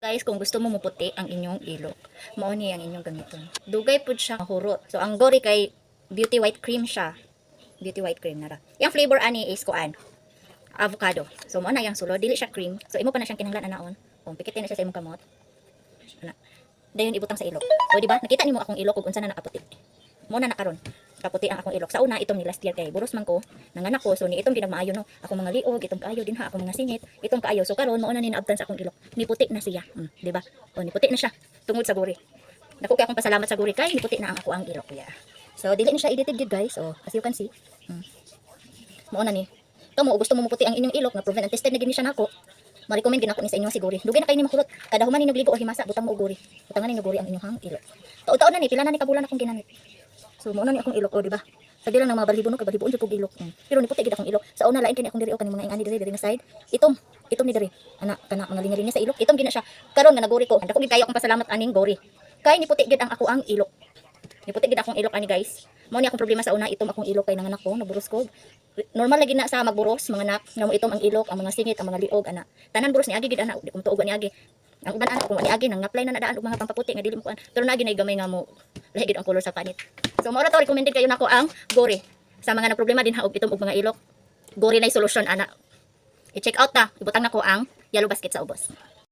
Guys, kung gusto mo muputi ang inyong ilok, mao ni ang inyong gamiton. Dugay pud siya hurot. So ang gori kay beauty white cream siya. Beauty white cream na ra. Yung flavor ani is kuan avocado. So mo na yung sulod, dili siya cream. So imo pa na siyang kinahanglan anaon. Kung pikitin na siya sa imong kamot. Ana. Dayon ibutang sa ilok. O di ba? Nakita nimo akong ilok ug unsa na nakaputi. Mo na nakaron. Kaputi ang akong ilok. Sa una itong ni last year kay buros man ko, nanganak ko so ni itong ginagmaayo no. Akong mga liog, itong kaayo din ha, akong mga singit, itong kaayo. So karon mo na ni naabtan sa akong ilok. Ni puti na siya. Mm, di ba? O ni puti na siya tungod sa guri. Dako kay akong pasalamat sa guri kay ni puti na ang ako ang ilok kuya. So dili na siya edited gid guys. So as you can see. Mm. Mo na ni. Kamo gusto mo muputi ang inyong ilok nga proven and tested na gid ni siya nako. Ma-recommend ginako ni sa inyo siguri. Dugay na kayo ni makulot. Kada human ninyo ligo o himasa butang mo og guri. Butangan ninyo guri ang inyong hang ilok. Taon-taon na ni pila na ni kabulan akong ginamit. So mo na ni akong ilok o di ba? Sa lang ng mga balhibo no kay balhibo jud kog ilok. Mm. Pero ni puti gid akong ilok. Sa una lain kini akong diri o kaning mga ingani diri diri nga side. Itom, itom ni diri. Ana kana mga linya-linya sa ilok. Itom gina siya. Karon nga naguri ko. Dako gid kayo akong pasalamat aning gori. Kay ni puti gid ang ako ang ilok. Ni puti gid akong ilok ani guys. Mao ni akong problema sa una itom akong ilok kay nanganak ko naburos ko. Normal lagi na sa magburos mga anak nga mo itom ang ilok, ang mga singit, ang mga liog ana. Tanan buros ni agi gid ana, di ko tuog ni agi. Ang uban ana kung ni agi nang apply na nadaan og mga pampaputi nga dili mo kuan. Pero nagi na gamay nga mo lahi gid ang color sa panit. So mao ra to recommended kayo nako ang Gori sa mga problema din ha og itom og mga ilok. Gori na solusyon ana. I-check out ta, ibutang nako ang yellow basket sa ubos.